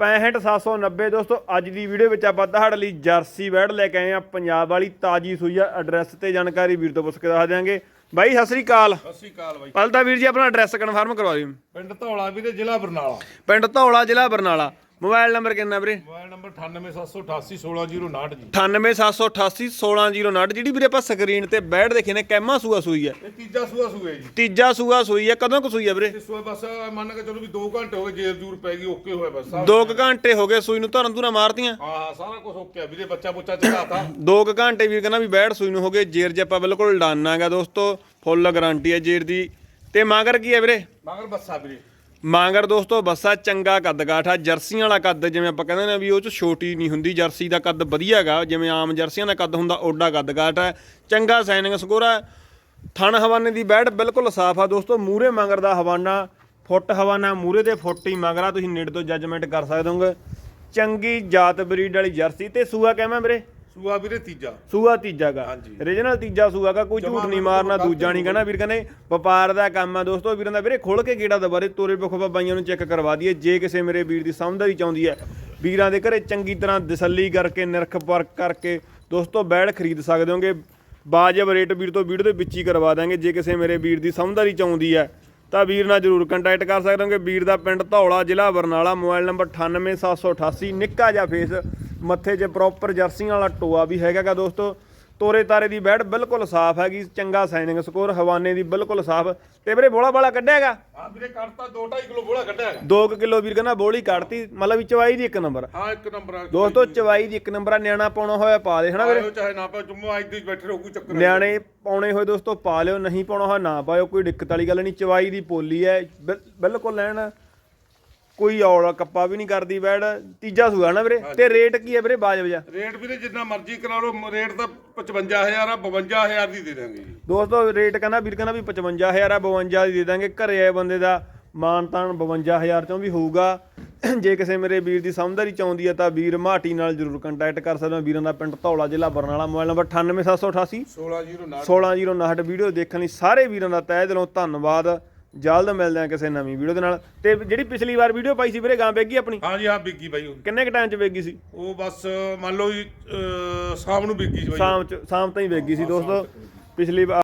65790 ਦੋਸਤੋ ਅੱਜ ਦੀ ਵੀਡੀਓ ਵਿੱਚ ਆਪਾਂ ਤੁਹਾਡੇ ਲਈ ਜਰਸੀ ਵੈੜ ਲੈ ਕੇ ਆਏ ਆ ਪੰਜਾਬ ਵਾਲੀ ਤਾਜੀ ਸੂਈ ਆ ਐਡਰੈਸ ਤੇ ਜਾਣਕਾਰੀ ਵੀਰ ਤੋਂ ਪੁੱਛ ਕੇ ਦੱਸ ਦਿਆਂਗੇ। ਬਾਈ ਸਤਿ ਸ੍ਰੀ ਅਕਾਲ। ਸਤਿ ਸ਼੍ਰੀ ਅਕਾਲ ਬਾਈ। ਪਹਿਲਾਂ ਤਾਂ ਵੀਰ ਜੀ ਆਪਣਾ ਐਡਰੈਸ ਕਨਫਰਮ ਕਰਵਾ ਦਿਓ। ਪਿੰਡ ਧੌਲਾ ਵੀ ਤੇ ਜ਼ਿਲ੍ਹਾ ਬਰਨਾਲਾ। ਪਿੰਡ ਧੌਲਾ ਜ਼ਿਲ੍ਹਾ ਬਰਨਾਲਾ। ਮੋਬਾਈਲ ਨੰਬਰ ਕਿੰਨਾ ਵੀਰੇ? ਮੋਬਾਈਲ ਨੰਬਰ 98788 16059 ਜੀ। 98788 16059 ਜਿਹੜੀ ਵੀਰੇ ਆਪਾਂ ਸਕਰੀਨ ਤੇ ਬੈਠ ਦੇਖੇ ਨੇ ਕੈਮਾ ਸੂਆ ਸੂਈ ਹੈ ਇਹ ਤੀਜਾ ਸੂਆ ਸੂਏ ਜੀ। ਤੀਜਾ ਸੂਆ ਸੂਈ ਹੈ ਕਦੋਂ ਕੁ ਸੂਈ ਹੈ ਵੀਰੇ? ਸੂਏ ਬਸ ਮੰਨ ਕੇ ਚਲੋ ਵੀ 2 ਘੰਟੇ ਹੋ ਗਏ ਜੇਰ ਜੂਰ ਪੈ ਗਈ ਓਕੇ ਹੋਇਆ ਬਸ ਸਾਰਾ- ਦੋ ਕੁ ਘੰਟੇ ਹੋ ਗਏ ਸੂਈ ਨੂੰ ਧਰਨ ਧੁਰਾ ਮਾਰਤੀਆਂ। ਹਾਂ ਹਾਂ ਸਾਰਾ ਕੁਝ ਓਕੇ ਆ ਵੀਰੇ ਬੱਚਾ ਬੁੱਚਾ ਚੜਾਤਾ ਦੋ ਕੁ ਘੰਟੇ ਵੀਰ ਕਹਿੰਦਾ ਵੀ ਬੈਠ ਸੂਈ ਨੂੰ ਹੋ ਗਏ ਜੇਰ ਜੇ ਆਪਾਂ ਬਿਲਕੁਲ ਡਾਨ ਹੈਗਾ ਦੋਸਤੋ ਫੁੱਲ ਗਾਰੰਟੀ ਹੈ ਜੇਰ ਦੀ। ਤੇ ਮਾਂਗਰ ਕੀ ਹੈ ਵੀਰੇ? ਮਗਰ ਬੱਸਾ ਵੀਰੇ। ਮਾਂਗਰ ਦੋਸਤੋ, ਬੱਸਾ ਚੰਗਾ ਕੱਦ ਕਾਠ ਆ, ਜਰਸੀਆਂ ਵਾਲਾ ਕੱਦ, ਜਿਵੇਂ ਆਪਾਂ ਕਹਿੰਦੇ ਨੇ ਵੀ ਉਹ ਚ ਛੋਟੀ ਨਹੀਂ ਹੁੰਦੀ, ਜਰਸੀ ਦਾ ਕੱਦ ਵਧੀਆ ਹੈਗਾ ਜਿਵੇਂ ਆਮ ਜਰਸੀਆਂ ਦਾ ਕੱਦ ਹੁੰਦਾ ਓਡਾ ਕੱਦ ਕਾਠ ਹੈ ਚੰਗਾ ਸਾਈਨਿੰਗ ਸਕੋਰ ਹੈ ਥਣ ਹਵਾਨੇ ਦੀ ਬੈੜ ਬਿਲਕੁਲ ਸਾਫ਼ ਆ ਦੋਸਤੋ ਮੂਰੇ ਮਗਰ ਦਾ ਹਵਾਨਾ, ਫੁੱਟ ਹਵਾਨਾ ਮੂਰੇ ਦੇ ਫੁੱਟ ਹੀ ਮਗਰਾ ਤੁਸੀਂ ਨੇੜੇ ਤੋਂ ਜੱਜਮੈਂਟ ਕਰ ਸਕਦੇ ਹੋਗੇ। ਚੰਗੀ ਜਾਤ ਬਰੀਡ ਵਾਲੀ ਜਰਸੀ ਤੇ ਸੂਆ ਕਿਵੇਂ ਵੀਰੇ? ਸੂਆ ਵੀਰੇ ਤੀਜਾ। ਸੂਆ ਤੀਜਾ ਗਾ। ਹਾਂਜੀ। ਰੀਜਨਲ ਤੀਜਾ ਸੂਆ ਗਾ ਕੋਈ ਝੂਠ ਨਹੀਂ ਮਾਰਨਾ ਦੂਜਾ ਨਹੀਂ ਕਹਿਣਾ ਵੀਰ ਕਹਿੰਦੇ ਵਪਾਰ ਦਾ ਕੰਮ ਆ ਦੋਸਤੋ ਵੀਰਾਂ ਦਾ ਵੀਰੇ ਖੋਲ ਕੇ ਗੇੜਾ ਦਬਾਰੇ ਤੋਰੇ ਬਖੋਬਾ ਬਾਈਆਂ ਨੂੰ ਚੈੱਕ ਕਰਵਾ ਦਈਏ ਜੇ ਕਿਸੇ ਮੇਰੇ ਵੀਰ ਦੀ ਸਮਝਦਾਰੀ ਚਾਹੁੰਦੀ ਹੈ। ਵੀਰਾਂ ਦੇ ਘਰੇ ਚੰਗੀ ਤਰ੍ਹਾਂ ਤਸੱਲੀ ਕਰਕੇ ਨਿਰਖ ਪਰਖ ਕਰਕੇ ਦੋਸਤੋ ਬੈੜ ਖਰੀਦ ਸਕਦੇ ਹੋਗੇ। ਬਾਜਬ ਰੇਟ ਵੀਰ ਤੋਂ ਵੀਡੀਓ ਦੇ ਵਿੱਚ ਹੀ ਕਰਵਾ ਦਾਂਗੇ ਜੇ ਕਿਸੇ ਮੇਰੇ ਵੀਰ ਦੀ ਸਮਝਦਾਰੀ ਚਾਹੁੰਦੀ ਹੈ ਤਾਂ ਵੀਰ ਨਾਲ ਜਰੂਰ ਕੰਟੈਕਟ ਕਰ ਸਕਦੇ ਹੋਗੇ। ਵੀਰ ਦਾ ਪਿੰਡ ਧੌਲਾ ਜ਼ਿਲ੍ਹਾ ਬਰਨਾਲਾ ਮੋਬਾਈਲ ਨੰਬਰ 98788 ਨਿੱਕਾ ਜਿਹਾ ਫੇਸ ਮੱਥੇ 'ਚ ਪ੍ਰੋਪਰ ਜਰਸੀਆਂ ਵਾਲਾ ਟੋਆ ਵੀ ਹੈਗਾਗਾ ਦੋਸਤੋ। ਤੋਰੇ ਤਾਰੇ ਦੀ ਬੈੜ ਬਿਲਕੁਲ ਸਾਫ਼ ਹੈਗੀ ਚੰਗਾ ਸਾਈਨਿੰਗ ਸਕੋਰ ਹਵਾਨੇ ਦੀ ਬਿਲਕੁਲ ਸਾਫ਼। ਤੇ ਵੀਰੇ ਬੋਲਾ ਬਾਲਾ ਕੱਢਿਆਗਾ? ਹਾਂ ਵੀਰੇ ਕੱਟਤਾ 2.5 ਕਿਲੋ ਬੋਲਾ ਕੱਢਿਆ ਹੈਗਾ 2 ਕਿਲੋ ਵੀਰ ਕਹਿੰਦਾ ਬੋਲੀ ਕੱਢਤੀ ਮਤਲਬ ਵੀ ਚਵਾਈ ਦੀ ਇੱਕ ਨੰਬਰ। ਹਾਂ ਇੱਕ ਨੰਬਰ ਆ ਦੋਸਤੋ ਚਵਾਈ ਦੀ ਇੱਕ ਨੰਬਰ ਆ ਨਿਆਣਾ ਪਾਉਣਾ ਹੋਇਆ ਪਾ ਦੇ ਹਨਾ ਵੀਰੇ? ਚਾਹੇ ਨਾ ਪਾ ਜੁੰਮਾ ਅੱਜ ਦੀ ਬੈਠੇ ਰਹੋ ਕੋਈ ਚੱਕਰ। ਨਿਆਣੇ ਪਾਉਣੇ ਹੋਏ ਦੋਸਤੋ ਪਾ ਲਿਓ ਨਹੀਂ ਪਾਉਣਾ ਹੋਇਆ ਨਾ ਪਾਇਓ ਕੋਈ ਦਿੱਕਤ ਵਾਲੀ ਗੱਲ ਨਹੀਂ ਚਵਾਈ ਦੀ ਪੋਲੀ ਹੈ ਬਿਲ- ਬਿਲਕੁਲ ਲੈਣ ਕੋਈ ਔਲਾ ਕੱਪਾ ਵੀ ਨਹੀਂ ਕਰਦੀ ਬੈੜ ਤੀਜਾ ਸੂਆ ਨਾ ਵੀਰੇ। ਤੇ ਰੇਟ ਕੀ ਹੈ ਵੀਰੇ ਬਾਜਬ ਜਾ ਰੇਟ ਵੀਰੇ ਜਿੰਨਾ ਮਰਜ਼ੀ ਕਰਾ ਲਓ ਰੇਟ ਤਾਂ 55000 ਆ 52000 ਦੀ ਦੇ ਦਾਂਗੇ ਜੀ। ਦੋਸਤੋ ਰੇਟ ਕਹਿੰਦਾ ਵੀਰ ਕਹਿੰਦਾ ਵੀ 55000 ਆ 52 ਦੀ ਦੇ ਦਾਂਗੇ ਘਰੇ ਆਏ ਬੰਦੇ ਦਾ ਮਾਨ ਤਾਨ 52000 ਚੋਂ ਵੀ ਹੋਊਗਾ। ਜੇ ਕਿਸੇ ਮੇਰੇ ਵੀਰ ਦੀ ਸਮਝਦਾਰੀ ਚਾਹੁੰਦੀ ਹੈ ਤਾਂ ਵੀਰ ਮਾਟੀ ਨਾਲ ਜਰੂਰ ਕੰਟੈਕਟ ਕਰ ਸਕਦੇ ਹੋ। ਵੀਰਾਂ ਦਾ ਪਿੰਡ ਧੌਲਾ ਜ਼ਿਲ੍ਹਾ ਬਰਨਾਲਾ ਮੋਬਾਈਲ ਨੰਬਰ 98788 16009 1609 ਵੀਡੀਓ ਦੇਖਣ ਲਈ ਸਾਰੇ ਵੀਰਾਂ ਦਾ ਤਹਿ ਦਿਲੋਂ ਧੰਨਵਾਦ। ਜਲਦ ਮਿਲਦੇ ਆ ਕਿਸੇ ਨਵੀਂ ਵੀਡੀਓ ਦੇ ਨਾਲ। ਤੇ ਜਿਹੜੀ ਪਿਛਲੀ ਵਾਰ ਵੀਡੀਓ ਪਾਈ ਸੀ ਵੀਰੇ ਗਾਂ ਵੇਗੀ ਆਪਣੀ? ਹਾਂ ਜੀ ਹਾਂ ਬਿੱਗੀ ਬਾਈ ਉਹ। ਕਿੰਨੇ ਕ ਟਾਈਮ ਚ ਵੇਗੀ ਸੀ? ਉਹ ਬਸ ਮੰਨ ਲਓ ਜੀ ਅਹ, ਸ਼ਾਮ ਨੂੰ ਬਿੱਗੀ ਬਾਈ। ਸ਼ਾਮ ਚ ਸ਼ਾਮ ਤਾਈਂ ਵੇਗੀ ਸੀ ਦੋਸਤੋ। ਪਿਛਲੀ ਵਾਰ